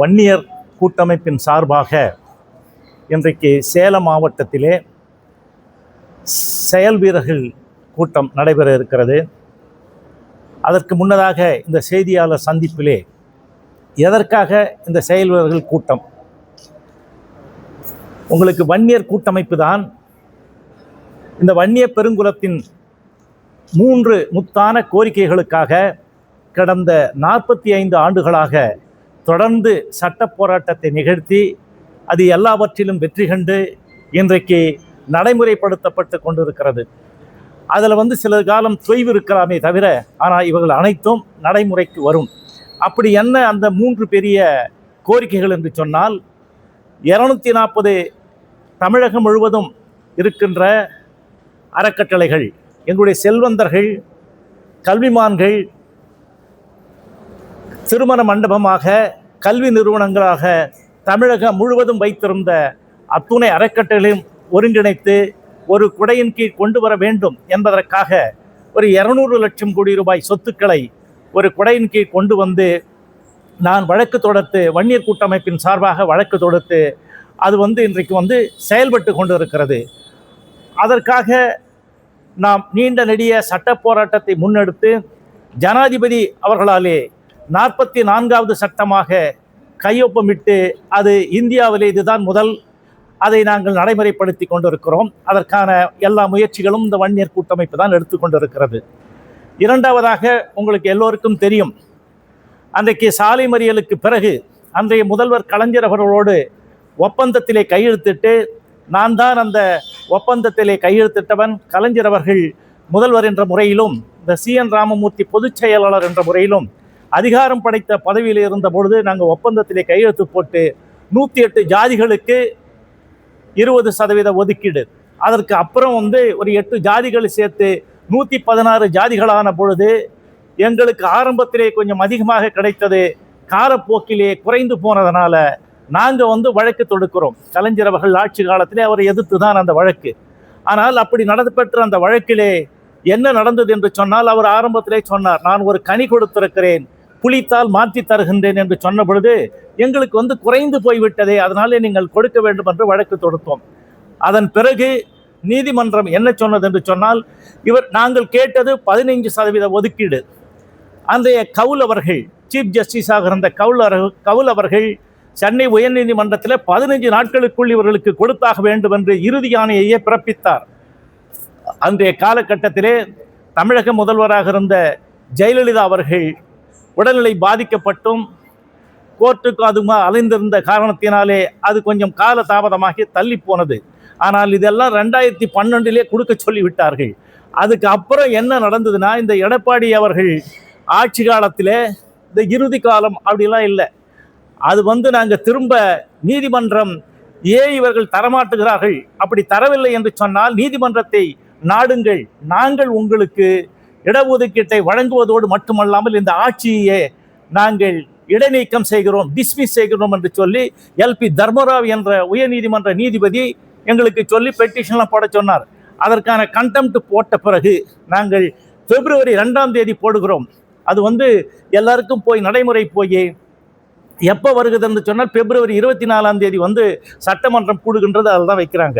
வன்னியர் கூட்டமைப்பின் சார்பாக இன்றைக்கு சேலம் மாவட்டத்திலே செயல் வீரர்கள் கூட்டம் நடைபெற இருக்கிறது. அதற்கு முன்னதாக இந்த செய்தியாளர் சந்திப்பிலே எதற்காக இந்த செயல் வீரர்கள் கூட்டம்? உங்களுக்கு வன்னியர் கூட்டமைப்பு தான் இந்த வன்னிய பெருங்குலத்தின் மூன்று முத்தான கோரிக்கைகளுக்காக கடந்த நாற்பத்தி ஐந்து ஆண்டுகளாக தொடர்ந்து சட்ட போராட்டத்தை நிகழ்த்தி அது எல்லாவற்றிலும் வெற்றி கண்டு இன்றைக்கு நடைமுறைப்படுத்தப்பட்டு கொண்டிருக்கிறது. அதில் வந்து சில காலம் தொய்வு இருக்கலாமே தவிர ஆனால் இவர்கள் அனைத்தும் நடைமுறைக்கு வரும். அப்படி என்ன அந்த மூன்று பெரிய கோரிக்கைகள் என்று சொன்னால் இரநூத்தி நாற்பது தமிழகம் முழுவதும் இருக்கின்ற அறக்கட்டளைகள் எங்களுடைய செல்வந்தர்கள் கல்விமான்கள் திருமண மண்டபமாக கல்வி நிறுவனங்களாக தமிழகம் முழுவதும் வைத்திருந்த அத்துணை அறக்கட்டளையும் ஒருங்கிணைத்து ஒரு குடையின் கீழ் கொண்டு வர வேண்டும் என்பதற்காக ஒரு இரநூறு லட்சம் கோடி ரூபாய் சொத்துக்களை ஒரு குடையின் கீழ் கொண்டு வந்து நான் வழக்கு தொடுத்து வன்னியர் கூட்டமைப்பின் சார்பாக வழக்கு தொடுத்து அது வந்து இன்றைக்கு வந்து செயல்பட்டு கொண்டு இருக்கிறது அதற்காக நாம் நீண்ட நெடிய சட்ட போராட்டத்தை முன்னெடுத்து ஜனாதிபதி அவர்களாலே நாற்பத்தி நான்காவது சட்டமாக கையொப்பமிட்டு அது இந்தியாவிலே இதுதான் முதல். அதை நாங்கள் நடைமுறைப்படுத்தி கொண்டிருக்கிறோம். அதற்கான எல்லா முயற்சிகளும் இந்த வன்னியர் கூட்டமைப்பு தான் எடுத்துக்கொண்டிருக்கிறது இரண்டாவதாக உங்களுக்கு எல்லோருக்கும் தெரியும். அன்றைக்கு சாலை மறியலுக்கு பிறகு அன்றைய முதல்வர் கலைஞர் அவர்களோடு ஒப்பந்தத்திலே கையெழுத்திட்டு நான் தான் அந்த ஒப்பந்தத்திலே கையெழுத்திட்டவன் கலைஞர் அவர்கள் முதல்வர் என்ற முறையிலும் இந்த சி என் ராமமூர்த்தி பொதுச் செயலாளர் என்ற முறையிலும் அதிகாரம் படைத்த பதவியில் இருந்த பொழுது நாங்கள் ஒப்பந்தத்திலே கையெழுத்து போட்டு நூற்றி எட்டு ஜாதிகளுக்கு இருபது சதவீத ஒதுக்கீடு. அதற்கு அப்புறம் வந்து ஒரு எட்டு ஜாதிகளை சேர்த்து நூற்றி பதினாறு ஜாதிகளான பொழுது எங்களுக்கு ஆரம்பத்திலே கொஞ்சம் அதிகமாக கிடைத்தது காலப்போக்கிலே குறைந்து போனதுனால நாங்கள் வந்து வழக்கு தொடுக்கிறோம். கலைஞர் அவர்கள் ஆட்சி காலத்திலே அவரை எதிர்த்து தான் அந்த வழக்கு. ஆனால் அப்படி நடத்தப்பெற்ற அந்த வழக்கிலே என்ன நடந்தது என்று சொன்னால் அவர் ஆரம்பத்திலே சொன்னார் நான் ஒரு கனி கொடுத்திருக்கிறேன். புளித்தால் மாற்றி தருகின்றேன் என்று சொன்ன பொழுது எங்களுக்கு வந்து குறைந்து போய்விட்டதே அதனாலே நீங்கள் கொடுக்க வேண்டும் என்று வழக்கு தொடுத்தோம். அதன் பிறகு நீதிமன்றம் என்ன சொன்னது என்று சொன்னால் இவர் நாங்கள் கேட்டது பதினைஞ்சு சதவீத ஒதுக்கீடு. அன்றைய கவுல் அவர்கள் சீஃப் ஜஸ்டிஸாக இருந்த கவுல் கவுல் அவர்கள் சென்னை உயர்நீதிமன்றத்தில் பதினைஞ்சு நாட்களுக்குள் இவர்களுக்கு கொடுத்தாக வேண்டும் என்று இறுதி ஆணையையே பிறப்பித்தார். அன்றைய காலகட்டத்திலே தமிழக முதல்வராக இருந்த ஜெயலலிதா அவர்கள் உடல்நிலை பாதிக்கப்பட்டும் கோர்ட்டுக்கு அதுமா அலைந்திருந்த காரணத்தினாலே அது கொஞ்சம் கால தாமதமாகி தள்ளி போனது ஆனால் இதெல்லாம் ரெண்டாயிரத்தி பன்னெண்டிலே கொடுக்க சொல்லிவிட்டார்கள். அதுக்கு அப்புறம் என்ன நடந்ததுன்னா இந்த எடப்பாடி அவர்கள் ஆட்சி காலத்தில் இந்த இறுதி காலம் அப்படிலாம் இல்லை. அது வந்து நாங்கள் திரும்ப நீதிமன்றம் ஏன் இவர்கள் தரமாட்டுகிறார்கள். அப்படி தரவில்லை என்று சொன்னால் நீதிமன்றத்தை நாடுங்கள். நாங்கள் உங்களுக்கு இடஒதுக்கீட்டை வழங்குவதோடு மட்டுமல்லாமல் இந்த ஆட்சியை நாங்கள் இடைநீக்கம் செய்கிறோம் டிஸ்மிஸ் செய்கிறோம் என்று சொல்லி எல்பி தர்மராவ் என்ற உயர்நீதிமன்ற நீதிபதி எங்களுக்கு சொல்லி பெட்டிஷன்லாம் போட சொன்னார். அதற்கான கண்டெம்ட் போட்ட பிறகு நாங்கள் பிப்ரவரி ரெண்டாம் தேதி போடுகிறோம். அது வந்து எல்லாருக்கும் போய் நடைமுறை போய் எப்போ வருகுதுன்னு சொன்னால் பிப்ரவரி இருபத்தி நாலாம் தேதி வந்து சட்டமன்றம் கூடுகின்றது அதில் தான் வைக்கிறாங்க.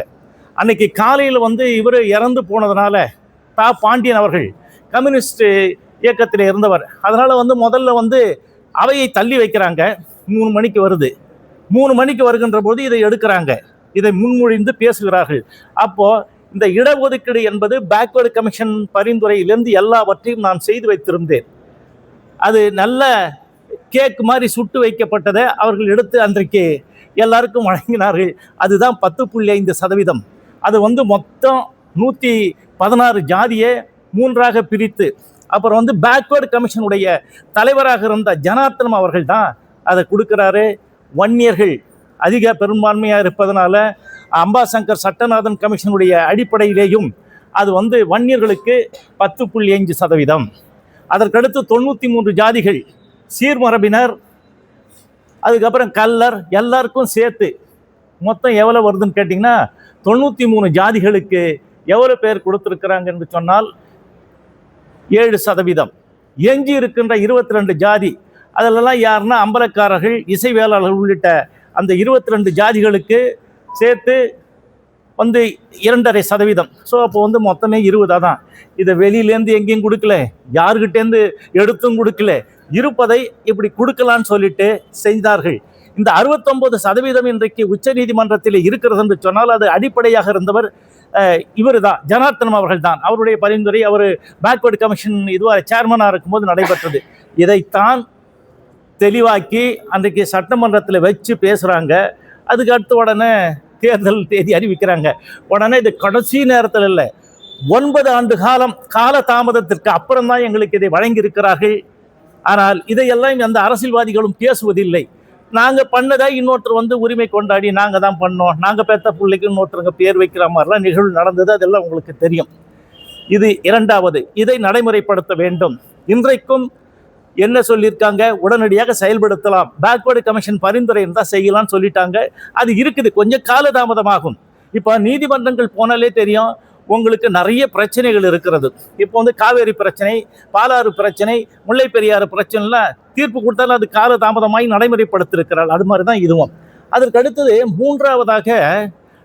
அன்னைக்கு காலையில் வந்து இவர் இறந்து போனதுனால தா. பாண்டியன் அவர்கள் கம்யூனிஸ்ட் இயக்கத்தில் இருந்தவர். அதனால் வந்து முதல்ல வந்து அவையை தள்ளி வைக்கிறாங்க. மூணு மணிக்கு வருது. மூணு மணிக்கு வருகின்ற போது இதை எடுக்கிறாங்க. இதை முன்மொழிந்து பேசுகிறார்கள். அப்போது இந்த இடஒதுக்கீடு என்பது பேக்வேர்டு கமிஷன் பரிந்துரையிலிருந்து எல்லாவற்றையும் நான் செய்து வைத்திருந்தேன். அது நல்ல கேக் மாதிரி சுட்டு வைக்கப்பட்டதை அவர்கள் எடுத்து அன்றைக்கு எல்லாருக்கும் வழங்கினார்கள். அதுதான் பத்து புள்ளி ஐந்து சதவீதம். அது வந்து மொத்தம் நூற்றி பதினாறு ஜாதியை மூன்றாக பிரித்து அப்புறம் வந்து பேக்வேர்டு கமிஷனுடைய தலைவராக இருந்த ஜனார்த்தனம் அவர்கள் தான் அதை கொடுக்குறாரு. வன்னியர்கள் அதிக பெரும்பான்மையாக இருப்பதனால அம்பாசங்கர் சட்டநாதன் கமிஷனுடைய அடிப்படையிலேயும் அது வந்து வன்னியர்களுக்கு பத்து புள்ளி அஞ்சு சதவீதம். அதற்கடுத்து தொண்ணூற்றி மூன்று ஜாதிகள் சீர்மரபினர் அதுக்கப்புறம் கல்லர் எல்லாருக்கும் சேர்த்து மொத்தம் எவ்வளோ வருதுன்னு கேட்டிங்கன்னா தொண்ணூற்றி மூணு ஜாதிகளுக்கு எவ்வளோ பேர் கொடுத்துருக்குறாங்க என்று சொன்னால் ஏழு சதவீதம். எஞ்சி இருக்கின்ற இருபத்தி ரெண்டு ஜாதி அதிலெல்லாம் யாருன்னா அம்பலக்காரர்கள் இசைவேளாளர்கள் உள்ளிட்ட அந்த இருபத்தி ரெண்டு ஜாதிகளுக்கு சேர்த்து வந்து இரண்டரை சதவீதம். ஸோ அப்போ வந்து மொத்தமே இருபதாக தான் இதை வெளியிலேருந்து எங்கேயும் கொடுக்கல. யாருக்கிட்டேருந்து எடுத்தும் கொடுக்கல. இருப்பதை இப்படி கொடுக்கலான்னு சொல்லிட்டு செய்தார்கள். இந்த அறுபத்தொன்பது சதவீதம் இன்றைக்கு உச்ச நீதிமன்றத்தில் இருக்கிறது என்று சொன்னால் அது அடிப்படையாக இருந்தவர் இவர் தான் ஜனார்த்தனம் அவர்கள் தான் அவருடைய பரிந்துரை அவர் பேக்வர்டு கமிஷன் இதுவாக சேர்மனாக இருக்கும்போது நடைபெற்றது. இதைத்தான் தெளிவாக்கி அன்றைக்கு சட்டமன்றத்தில் வச்சு பேசுகிறாங்க அதுக்கு அடுத்து உடனே தேர்தல் தேதி அறிவிக்கிறாங்க. உடனே இது கடைசி நேரத்தில் இல்லை. ஒன்பது ஆண்டு காலம் கால தாமதத்திற்கு அப்புறம் தான் எங்களுக்கு இதை வழங்கியிருக்கிறார்கள். ஆனால் இதையெல்லாம் அந்த அரசியல்வாதிகளும் பேசுவதில்லை. நாங்கள் பண்ணதை இன்னொருத்தர் வந்து உரிமை கொண்டாடி நாங்கள் தான் பண்ணோம். நாங்கள் பேத்த பிள்ளைக்கு இன்னொருத்தருங்க பேர் வைக்கிற மாதிரிலாம் நிகழ்வு நடந்தது அதெல்லாம் உங்களுக்கு தெரியும். இது இரண்டாவது இதை நடைமுறைப்படுத்த வேண்டும். இன்றைக்கும் என்ன சொல்லியிருக்காங்க? உடனடியாக செயல்படுத்தலாம். பேக்வேர்டு கமிஷன் பரிந்துரை இருந்தால் செய்யலாம்னு சொல்லிட்டாங்க. அது இருக்குது கொஞ்சம் காலதாமதமாகும். இப்போ நீதிமன்றங்கள் போனாலே தெரியும் உங்களுக்கு நிறைய பிரச்சனைகள் இருக்கிறது. இப்போ வந்து காவேரி பிரச்சனை பாலாறு பிரச்சனை முல்லை பெரியாறு பிரச்சனைலாம் தீர்ப்பு கொடுத்தாலும் அது கால தாமதமாய் நடைமுறைப்படுத்திருக்கிறாள் அது மாதிரி தான் இதுவும். அதற்கு அடுத்தது மூன்றாவதாக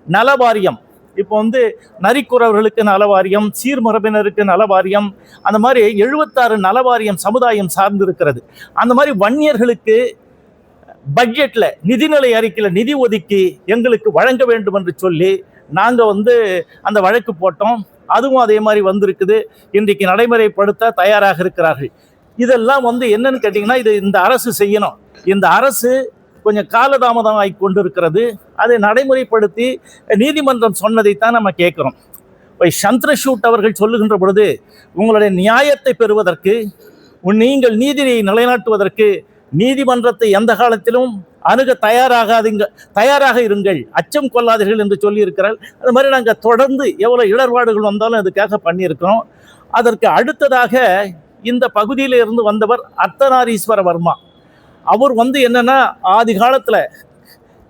நலவாரியம். இப்போ வந்து நரிக்குறவர்களுக்கு நலவாரியம் சீர்மரபினருக்கு நலவாரியம் அந்த மாதிரி எழுபத்தாறு நலவாரியம் சமுதாயம் சார்ந்திருக்கிறது. அந்த மாதிரி வன்னியர்களுக்கு பட்ஜெட்டில் நிதிநிலை அறிக்கையில் நிதி ஒதுக்கி எங்களுக்கு வழங்க வேண்டும் என்று சொல்லி நாங்கள் வந்து அந்த வழக்கு போட்டோம். அதுவும் அதே மாதிரி வந்திருக்குது. இன்றைக்கு நடைமுறைப்படுத்த தயாராக இருக்கிறார்கள். இதெல்லாம் வந்து என்னன்னு கேட்டிங்கன்னா இது இந்த அரசு செய்யணும். இந்த அரசு கொஞ்சம் காலதாமதம் ஆகி கொண்டிருக்கிறது. அதை நடைமுறைப்படுத்தி நீதிமன்றம் சொன்னதைத்தான் நம்ம கேட்குறோம். இப்போ சந்திரசூட் அவர்கள் சொல்லுகின்ற பொழுது உங்களுடைய நியாயத்தை பெறுவதற்கு நீங்கள் நீதியை நிலைநாட்டுவதற்கு நீதிமன்றத்தை எந்த காலத்திலும் அணுக தயாராகாதீங்க தயாராக இருங்கள். அச்சம் கொள்ளாதீர்கள் என்று சொல்லியிருக்கிறார். அது மாதிரி நாங்கள் தொடர்ந்து எவ்வளோ இடர்பாடுகள் வந்தாலும் அதுக்காக பண்ணியிருக்கிறோம். அதற்கு அடுத்ததாக இந்த பகுதியில் இருந்து வந்தவர் அர்த்தநாரீஸ்வர வர்மா. அவர் வந்து என்னென்னா ஆதி காலத்தில்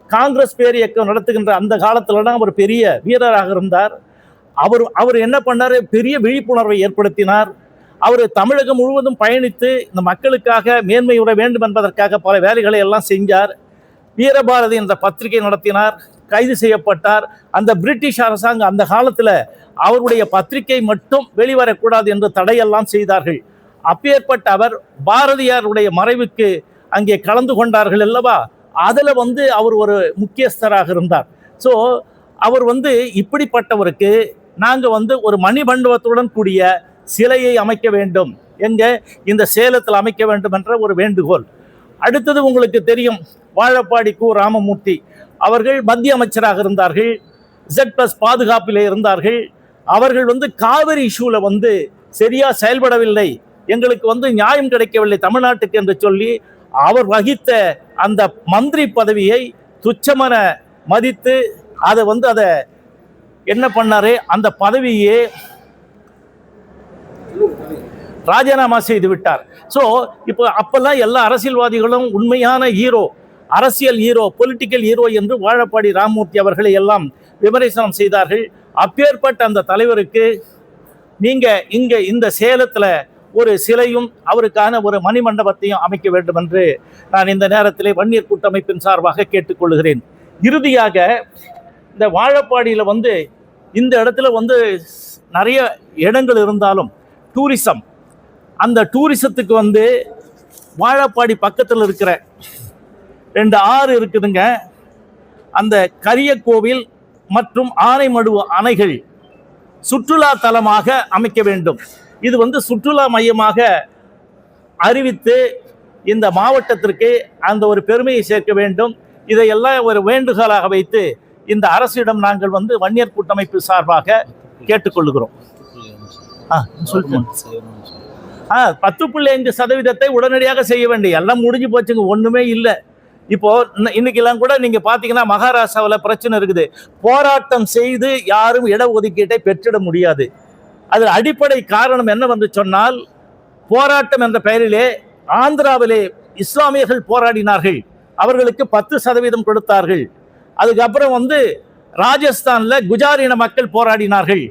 காங்கிரஸ் பேர் இயக்கம் நடத்துகின்ற அந்த காலத்தில்தான் அவர் பெரிய வீரராக இருந்தார். அவர் அவர் என்ன பண்ணார்? பெரிய விழிப்புணர்வை ஏற்படுத்தினார். அவர் தமிழகம் முழுவதும் பயணித்து இந்த மக்களுக்காக மேன்மை உற வேண்டும் என்பதற்காக பல வேலைகளை எல்லாம் செஞ்சார். வீரபாரதி என்ற பத்திரிகை நடத்தினார் கைது செய்யப்பட்டார். அந்த பிரிட்டிஷ் அரசாங்கம் அந்த காலத்தில் அவருடைய பத்திரிகை மட்டும் வெளிவரக்கூடாது என்று தடையெல்லாம் செய்தார்கள். அப்பேற்பட்ட அவர் பாரதியாருடைய மறைவுக்கு அங்கே கலந்து கொண்டார்கள் அல்லவா? அதில் வந்து அவர் ஒரு முக்கியஸ்தராக இருந்தார். ஸோ அவர் வந்து இப்படிப்பட்டவருக்கு நாங்கள் வந்து ஒரு மணிமண்டபத்துடன் கூடிய சிலையை அமைக்க வேண்டும். எங்க? இந்த சேலத்தில் அமைக்க வேண்டும் என்ற ஒரு வேண்டுகோள். அடுத்தது உங்களுக்கு தெரியும் வாழப்பாடி கு ராமமூர்த்தி. அவர்கள் மத்திய அமைச்சராக இருந்தார்கள். ஜெட் பிளஸ் பாதுகாப்பில் இருந்தார்கள். அவர்கள் வந்து காவிரி இஷ்யூவில் வந்து சரியாக செயல்படவில்லை. எங்களுக்கு வந்து நியாயம் கிடைக்கவில்லை தமிழ்நாட்டுக்கு என்று சொல்லி அவர் வகித்த அந்த மந்திரி பதவியை துச்சமன மதித்து அதை வந்து அதை என்ன பண்ணாரு? அந்த பதவியே ராஜினாமா செய்து விட்டார். ஸோ இப்போ அப்பெல்லாம் எல்லா அரசியல்வாதிகளும் உண்மையான ஹீரோ அரசியல் ஹீரோ பொலிட்டிக்கல் ஹீரோ என்று வாழப்பாடி ராமமூர்த்தி அவர்களை எல்லாம் விமர்சனம் செய்தார்கள். அப்பேற்பட்ட அந்த தலைவருக்கு நீங்கள் இங்கே இந்த சேலத்தில் ஒரு சிலையும் அவருக்கான ஒரு மணிமண்டபத்தையும் அமைக்க வேண்டும் என்று நான் இந்த நேரத்திலே வன்னியர் கூட்டமைப்பின் சார்பாக கேட்டுக்கொள்கிறேன். இறுதியாக இந்த வாழப்பாடியில் வந்து இந்த இடத்துல வந்து நிறைய இடங்கள் இருந்தாலும் டூரிசம் அந்த டூரிசத்துக்கு வந்து வாழப்பாடி பக்கத்தில் இருக்கிற ரெண்டு ஆறு இருக்குதுங்க. அந்த கரிய கோவில் மற்றும் ஆனைமடுவு அணைகள் சுற்றுலா தலமாக அமைக்க வேண்டும். இது வந்து சுற்றுலா மையமாக அறிவித்து இந்த மாவட்டத்திற்கு அந்த ஒரு பெருமையை சேர்க்க வேண்டும். இதையெல்லாம் ஒரு வேண்டுகோளாக வைத்து இந்த அரசிடம் நாங்கள் வந்து வன்னியர் கூட்டமைப்பு சார்பாக கேட்டுக்கொள்கிறோம். ஆ சொல்லுங்க ஆ பத்து புள்ளி அஞ்சு சதவீதத்தை உடனடியாக செய்ய வேண்டிய எல்லாம் முடிஞ்சு போச்சுங்க ஒன்றுமே இல்லை. இப்போ இன்னைக்கெல்லாம் கூட நீங்க பாத்தீங்கன்னா மகாராஷ்டிராவில் பிரச்சனை இருக்குது. போராட்டம் செய்து யாரும் இடஒதுக்கீட்டை பெற்றிட முடியாது. அதில் அடிப்படை காரணம் என்னவென்று சொன்னால் போராட்டம் என்ற பெயரிலே ஆந்திராவிலே இஸ்லாமியர்கள் போராடினார்கள். அவர்களுக்கு பத்து சதவீதம் கொடுத்தார்கள். அதுக்கப்புறம் வந்து ராஜஸ்தானில் குஜார் இன மக்கள் போராடினார்கள்.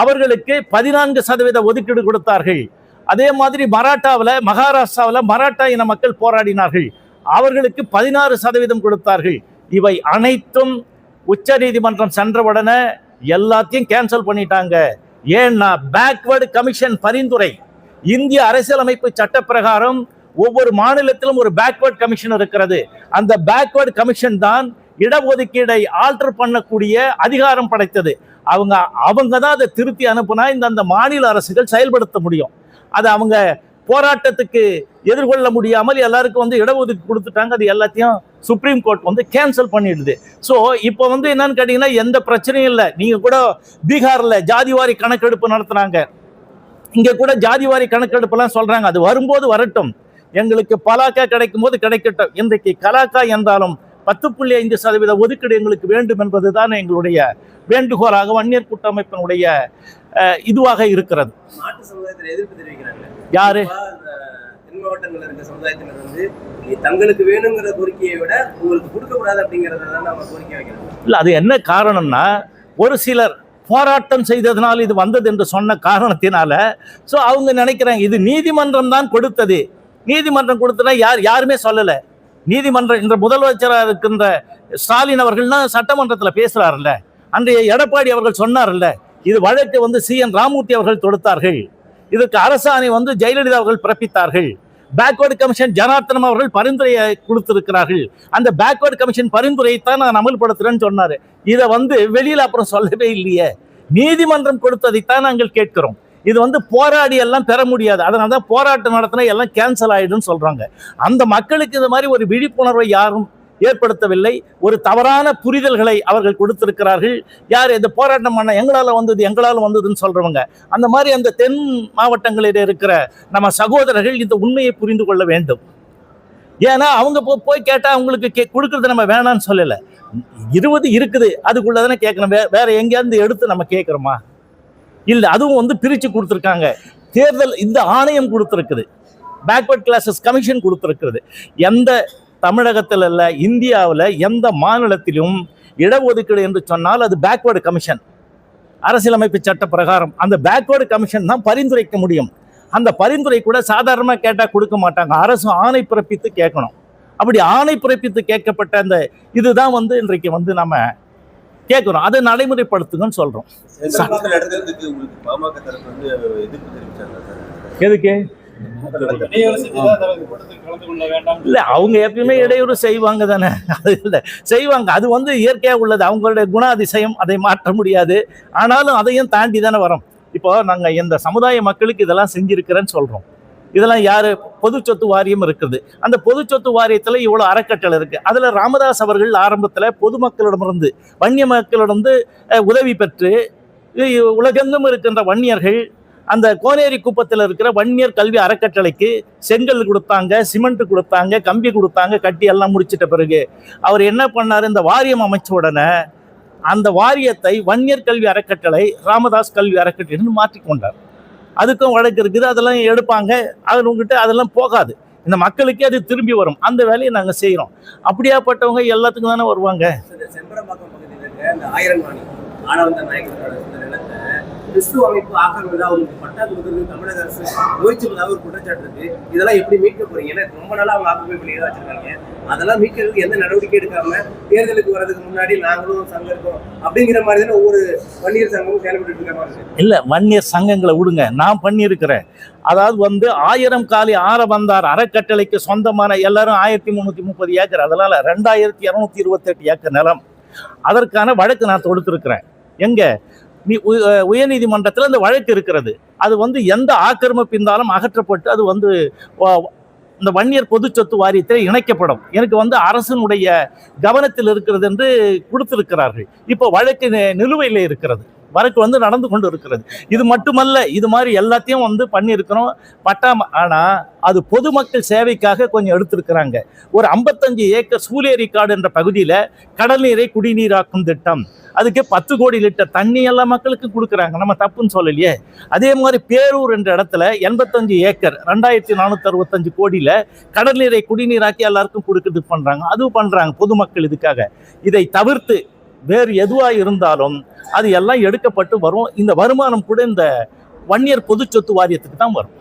அவர்களுக்கு பதினான்கு சதவீத ஒதுக்கீடு கொடுத்தார்கள். அதே மாதிரி மராட்டாவில் மகாராஷ்டிராவில் மராட்டா இன மக்கள் போராடினார்கள். அவர்களுக்கு பதினாறு சதவீதம் கொடுத்தார்கள். இவை அனைத்தும் உச்ச நீதிமன்றம் சென்றவுடனே எல்லாத்தையும் கேன்சல் பண்ணிட்டாங்க. ஏன்னா பேக்வர்டு கமிஷன் பரிந்துரை. இந்திய அரசியலமைப்பு சட்ட பிரகாரம் ஒவ்வொரு மாநிலத்திலும் ஒரு பேக்வர்ட் கமிஷன் இருக்கிறது. அந்த பேக்வேர்டு கமிஷன் தான் இடஒதுக்கீடை ஆல்டர் பண்ணக்கூடிய அதிகாரம் படைத்தது. அவங்க அவங்க தான் அதை திருத்தி அனுப்புனா இந்த அந்த மாநில அரசுகள் செயல்படுத்த முடியும். அது அவங்க போராட்டத்துக்கு எதிர்கொள்ள முடியாமல் எல்லாருக்கும் வந்து இடஒதுக்கீடு கொடுத்துட்டாங்க. அது எல்லாத்தையும் சுப்ரீம் கோர்ட் வந்து கேன்சல் பண்ணிடுது. ஸோ இப்போ வந்து என்னன்னு கேட்டிங்கன்னா எந்த பிரச்சனையும் இல்லை. நீங்கள் கூட பீகாரில் ஜாதிவாரி கணக்கெடுப்பு நடத்துனாங்க இங்கே கூட ஜாதிவாரி கணக்கெடுப்புலாம் சொல்கிறாங்க அது வரும்போது வரட்டும். எங்களுக்கு பலாக்கா கிடைக்கும் போது கிடைக்கட்டும். இன்றைக்கு கலாக்கா என்றாலும் பத்து புள்ளி ஐந்து சதவீத ஒதுக்கீடு எங்களுக்கு வேண்டும் என்பதுதான் எங்களுடைய வேண்டுகோளாக வன்னியர் கூட்டமைப்பினுடைய இதுவாக இருக்கிறது. யாரு? தென் இருக்க சமுதாயத்தினர் வந்து தங்களுக்கு வேணுங்கிற கோரிக்கையை விட உங்களுக்கு கொடுக்க கூடாது அப்படிங்கறத தான் நம்ம கோரிக்கை வைக்கிறோம். இல்லை அது என்ன காரணம்னா ஒரு சிலர் போராட்டம் செய்ததனால் இது வந்தது என்று சொன்ன காரணத்தினால ஸோ அவங்க நினைக்கிறாங்க இது நீதிமன்றம் தான் கொடுத்தது. நீதிமன்றம் கொடுத்தனா யார் யாருமே சொல்லலை. நீதிமன்றம் என்ற முதலமைச்சராக இருக்கின்ற ஸ்டாலின் அவர்கள்னா சட்டமன்றத்தில் பேசுகிறாருல்ல அன்றைய எடப்பாடி அவர்கள் சொன்னார்ல இது வழக்கு வந்து சி என் ராமூர்த்தி அவர்கள் தொடுத்தார்கள். இதற்கு அரசாணை வந்து ஜெயலலிதா அவர்கள் பிறப்பித்தார்கள். பேக்வர்டு கமிஷன் ஜனார்த்தனம் அவர்கள் பரிந்துரையை கொடுத்திருக்கிறார்கள். அந்த பேக்வர்டு கமிஷன் பரிந்துரையைத்தான் நான் அமல்படுத்துறேன்னு சொன்னார். இதை வந்து வெளியில் அப்புறம் சொல்லவே இல்லையே. நீதிமன்றம் கொடுத்ததைத்தான் நாங்கள் கேட்கிறோம். இது வந்து போராடி எல்லாம் பெற முடியாது. அதனால தான் போராட்டம் நடத்தினா எல்லாம் கேன்சல் ஆகிடும் சொல்கிறாங்க அந்த மக்களுக்கு இந்த மாதிரி ஒரு விழிப்புணர்வை யாரும் ஏற்படுத்தவில்லை. ஒரு தவறான புரிதல்களை அவர்கள் கொடுத்திருக்கிறார்கள். யார் இந்த போராட்டம் பண்ண எங்களால் வந்தது எங்களால் வந்ததுன்னு சொல்கிறவங்க அந்த மாதிரி அந்த தென் மாவட்டங்களில் இருக்கிற நம்ம சகோதரர்கள் இந்த உண்மையை புரிந்து கொள்ள வேண்டும். ஏன்னா அவங்க போ- போய் கேட்டால் அவங்களுக்கு கே கொடுக்குறது நம்ம வேணாம்னு சொல்லலை. இருபது இருக்குது. அதுக்குள்ளே தானே கேட்கணும். வே வேறு எங்கேயாவது எடுத்து நம்ம கேட்குறோமா? இல்லை அதுவும் வந்து பிரித்து கொடுத்துருக்காங்க. தேர்தல் இந்த ஆணையம் கொடுத்துருக்குது. பேக்வர்ட் கிளாஸஸ் கமிஷன் கொடுத்துருக்குறது. எந்த தமிழகத்தில் இல்லை இந்தியாவில் எந்த மாநிலத்திலும் இடஒதுக்கீடு என்று சொன்னால் அது பேக்வர்டு கமிஷன் அரசியலமைப்பு சட்ட பிரகாரம். அந்த பேக்வர்டு கமிஷன் தான் பரிந்துரைக்க முடியும். அந்த பரிந்துரை கூட சாதாரணமாக கேட்டால் கொடுக்க மாட்டாங்க. அரசு ஆணை பிறப்பித்து கேட்கணும். அப்படி ஆணை பிறப்பித்து கேட்கப்பட்ட அந்த இதுதான் வந்து இன்றைக்கு வந்து நம்ம கேட்குறோம். அதை நடைமுறைப்படுத்துங்கன்னு சொல்கிறோம் எதுக்கு? இல்லை அவங்க எப்பயுமே இடையூறு செய்வாங்க தானே? அது இல்லை. செய்வாங்க. அது வந்து இயற்கையாக உள்ளது. அவங்களுடைய குணாதிசயம் அதை மாற்ற முடியாது. ஆனாலும் அதையும் தாண்டி தானே வரோம். இப்போ நாங்கள் இந்த சமுதாய மக்களுக்கு இதெல்லாம் செஞ்சிருக்கிறேன்னு சொல்கிறோம் இதெல்லாம் யார்? பொது சொத்து வாரியம் இருக்குது. அந்த பொது சொத்து வாரியத்தில் இவ்வளோ அறக்கட்டளை இருக்குது அதில் ராமதாஸ் அவர்கள் ஆரம்பத்தில் பொதுமக்களிடமிருந்து வன்னிய மக்களிடமிருந்து உதவி பெற்று உலகெங்கும் இருக்கின்ற வன்னியர்கள் அந்த கோனேரி குப்பத்தில் இருக்கிற வன்னியர் கல்வி அறக்கட்டளைக்கு செங்கல் கொடுத்தாங்க சிமெண்ட் கொடுத்தாங்க கம்பி கொடுத்தாங்க கட்டி எல்லாம் முடிச்சிட்ட பிறகு அவர் என்ன பண்ணார்? இந்த வாரியம் அமைச்ச உடனே அந்த வாரியத்தை வன்னியர் கல்வி அறக்கட்டளை ராமதாஸ் கல்வி அறக்கட்டளைன்னு மாற்றிக்கொண்டார் அதுக்கும் வழக்கு இருக்குது. அதெல்லாம் எடுப்பாங்க. அவங்ககிட்ட அதெல்லாம் போகாது. இந்த மக்களுக்கே அது திரும்பி வரும். அந்த வேலையை நாங்கள் செய்கிறோம் அப்படியாப்பட்டவங்க எல்லாத்துக்கும் தானே வருவாங்க? கிறிஸ்துவ அமைப்பு ஆக்கிரமிதா அவங்களுக்கு பட்டா கொடுக்கறது தமிழக அரசு முயற்சிப்பதாக ஒரு குற்றச்சாட்டு இருக்கு. இதெல்லாம் எப்படி மீட்க போறீங்க? ஏன்னா ரொம்ப நாளா அவங்க ஆக்கிரமிப்பு பண்ணியே வச்சிருக்காங்க. அதெல்லாம் மீட்கிறதுக்கு எந்த நடவடிக்கை எடுக்காம தேர்தலுக்கு வர்றதுக்கு முன்னாடி நாங்களும் சங்கம் இருக்கோம் அப்படிங்கிற மாதிரி தானே ஒவ்வொரு வன்னியர் சங்கமும் செயல்பட்டு இருக்க மாதிரி இல்லை வன்னியர் சங்கங்களை விடுங்க. நான் பண்ணியிருக்கிறேன். அதாவது வந்து ஆயிரம் காலி ஆற வந்தார் அறக்கட்டளைக்கு சொந்தமான எல்லாரும் ஆயிரத்தி முந்நூற்றி முப்பது ஏக்கர். அதனால ரெண்டாயிரத்தி இரநூத்தி இருபத்தெட்டு ஏக்கர் நிலம். அதற்கான வழக்கு நான் தொடுத்திருக்கிறேன். எங்க? உயர்நீதிமன்றத்தில் அந்த வழக்கு இருக்கிறது. அது வந்து எந்த ஆக்கிரமிப்பு இருந்தாலும் அகற்றப்பட்டு அது வந்து இந்த வன்னியர் பொது சொத்து வாரியத்தில் இணைக்கப்படும். எனக்கு வந்து அரசனுடைய கவனத்தில் இருக்கிறது என்று கொடுத்திருக்கிறார்கள். இப்போ வழக்கு நிலுவையில் இருக்கிறது. வரைக்கும் வந்து நடந்து கொண்டு இருக்கிறது. இது மட்டுமல்ல இது மாதிரி எல்லாத்தையும் வந்து பண்ணியிருக்கிறோம். பட்டா ஆனால் அது பொதுமக்கள் சேவைக்காக கொஞ்சம் எடுத்திருக்கிறாங்க. ஒரு ஐம்பத்தஞ்சு ஏக்கர் சூலேரி காடு என்ற பகுதியில் கடல் நீரை குடிநீராக்கும் திட்டம். அதுக்கு பத்து கோடி லிட்டர் தண்ணி எல்லா மக்களுக்கும் கொடுக்குறாங்க. நம்ம தப்புன்னு சொல்லலையே. அதே மாதிரி பேரூர் என்ற இடத்துல எண்பத்தஞ்சு ஏக்கர் ரெண்டாயிரத்தி நானூற்றி அறுபத்தஞ்சு கோடியில் கடல் நீரை குடிநீராக்கி எல்லாருக்கும் கொடுக்குறது பண்ணுறாங்க அதுவும் பண்ணுறாங்க பொதுமக்கள் இதுக்காக. இதை தவிர்த்து வேறு எதுவாக இருந்தாலும் அது எல்லாம் எடுக்கப்பட்டு வரும். இந்த வருமானம் கூட இந்த வன்னியர் பொது சொத்து வாரியத்துக்கு தான் வரும்.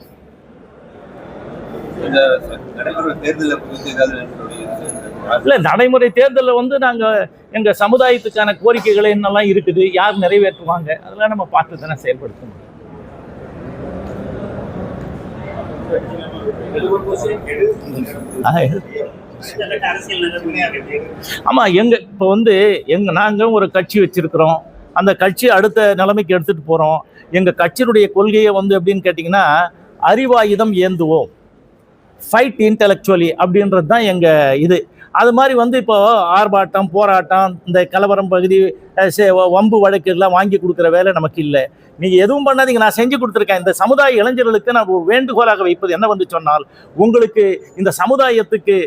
இல்லை நடைமுறை தேர்தலில் வந்து நாங்கள் எங்கள் சமுதாயத்துக்கான கோரிக்கைகள் என்னெல்லாம் இருக்குது யார் நிறைவேற்றுவாங்க அதெல்லாம் நம்ம பார்த்து தானே செயல்படுத்தணும் ஆ, ஆமா எங்க இப்போ வந்து எங்க நாங்க ஒரு கட்சி வச்சிருக்கிறோம். அந்த கட்சி அடுத்த நிலைமைக்கு எடுத்துட்டு போறோம். எங்க கட்சியினுடைய கொள்கையை வந்து எப்படின்னு கேட்டீங்கன்னா அறிவாயுதம் ஏந்துவோம். ஃபைட் இன்டெலெக்சுவலி அப்படின்றது தான் எங்க இது. அது மாதிரி வந்து இப்போ ஆர்ப்பாட்டம் போராட்டம் இந்த கலவரம் பகுதி சே- வம்பு வழக்குகள்லாம் வாங்கி கொடுக்குற வேலை நமக்கு இல்லை. நீங்கள் எதுவும் பண்ணாதீங்க. நான் செஞ்சு கொடுத்துருக்கேன். இந்த சமுதாய இளைஞர்களுக்கு நான் வேண்டுகோளாக வைப்பது என்ன வந்து சொன்னால் உங்களுக்கு இந்த சமுதாயத்துக்கு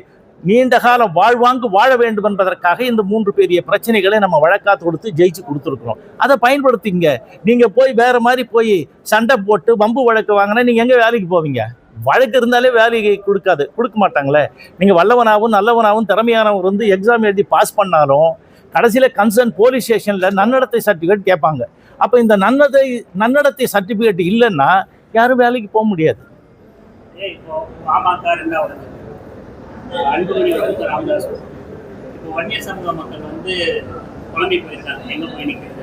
நீண்ட காலம் வாழ்வாங்கு வாழ வேண்டும் என்பதற்காக இந்த மூன்று பெரிய பிரச்சனைகளை நம்ம வழக்காத்து கொடுத்து ஜெயிச்சு கொடுத்துருக்குறோம். அதை பயன்படுத்திங்க. நீங்க போய் வேற மாதிரி போய் சண்டை போட்டு வம்பு வழக்கு வாங்கினா நீங்க எங்க வேலைக்கு போவீங்க? வழக்கு இருந்தாலே வேலையை கொடுக்காது. கொடுக்க மாட்டாங்களே. நீங்க வல்லவனாகவும் நல்லவனாகவும் திறமையானவர் வந்து எக்ஸாம் எழுதி பாஸ் பண்ணாலும் கடைசியில் கன்சர்ன் போலீஸ் ஸ்டேஷன்ல நன்னடத்தை சர்டிஃபிகேட் கேட்பாங்க. அப்போ இந்த நன்னடை நன்னடத்தை சர்டிஃபிகேட் இல்லைன்னா யாரும் வேலைக்கு போக முடியாது. அன்புமணி வந்து ராமதாஸ் இப்போ வன்னிய சமூக மக்கள் வந்து குழம்பி போயிருக்காங்க. எங்க போய் நிற்கிறது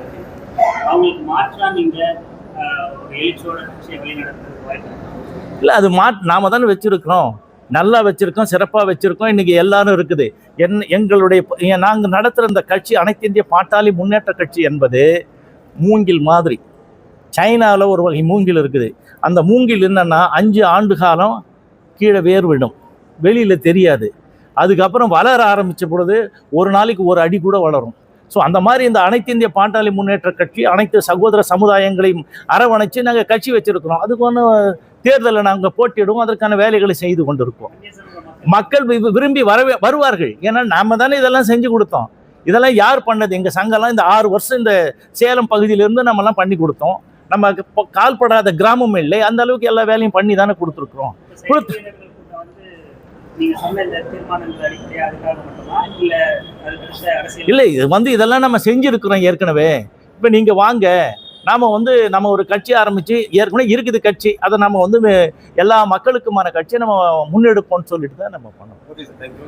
அவங்களுக்கு மாற்றா நீங்க ஒரு எழுச்சியோட கட்சியை வழிநடத்துறதுக்கு வாய்ப்பு இல்லை அது மா நாம தானே வச்சிருக்கிறோம். நல்லா வச்சுருக்கோம் சிறப்பாக வச்சுருக்கோம். இன்றைக்கி எல்லாரும் இருக்குது. என் எங்களுடைய நாங்கள் நடத்துகிற இந்த கட்சி அனைத்து இந்திய பாட்டாளி முன்னேற்ற கட்சி என்பது மூங்கில் மாதிரி. சைனாவில் ஒரு வகை மூங்கில் இருக்குது. அந்த மூங்கில் என்னென்னா அஞ்சு ஆண்டு காலம் கீழே வேர் விடும் வெளியில் தெரியாது. அதுக்கப்புறம் வளர ஆரம்பித்த பொழுது ஒரு நாளைக்கு ஒரு அடி கூட வளரும். ஸோ அந்த மாதிரி இந்த அனைத்து இந்திய பாட்டாளி முன்னேற்ற கட்சி அனைத்து சகோதர சமுதாயங்களையும் அரவணைச்சு நாங்கள் கட்சி வச்சிருக்கிறோம். அதுக்கு ஒன்று தேர்தலில் நாங்கள் போட்டியிடுவோம். அதற்கான வேலைகளை செய்து கொண்டிருக்கோம் மக்கள் வி- விரும்பி வரவே வருவார்கள். ஏன்னா நாம் தானே இதெல்லாம் செஞ்சு கொடுத்தோம். இதெல்லாம் யார் பண்ணது? எங்கள் சங்கம்லாம் இந்த ஆறு வருஷம் இந்த சேலம் பகுதியிலேருந்து நம்மலாம் பண்ணி கொடுத்தோம். நம்ம கால்படாத கிராமம் இல்லை. அந்த அளவுக்கு எல்லா வேலையும் பண்ணி தானே கொடுத்துருக்குறோம். கொடுத்து இல்ல இது வந்து இதெல்லாம் நம்ம செஞ்சுருக்கிறோம் ஏற்கனவே. இப்போ நீங்கள் வாங்க. நாம் வந்து நம்ம ஒரு கட்சி ஆரம்பித்து ஏற்கனவே இருக்குது கட்சி. அதை நம்ம வந்து எல்லா மக்களுக்குமான கட்சியை நம்ம முன்னெடுப்போம்னு சொல்லிட்டு தான் நம்ம பண்ணோம். Okay thank you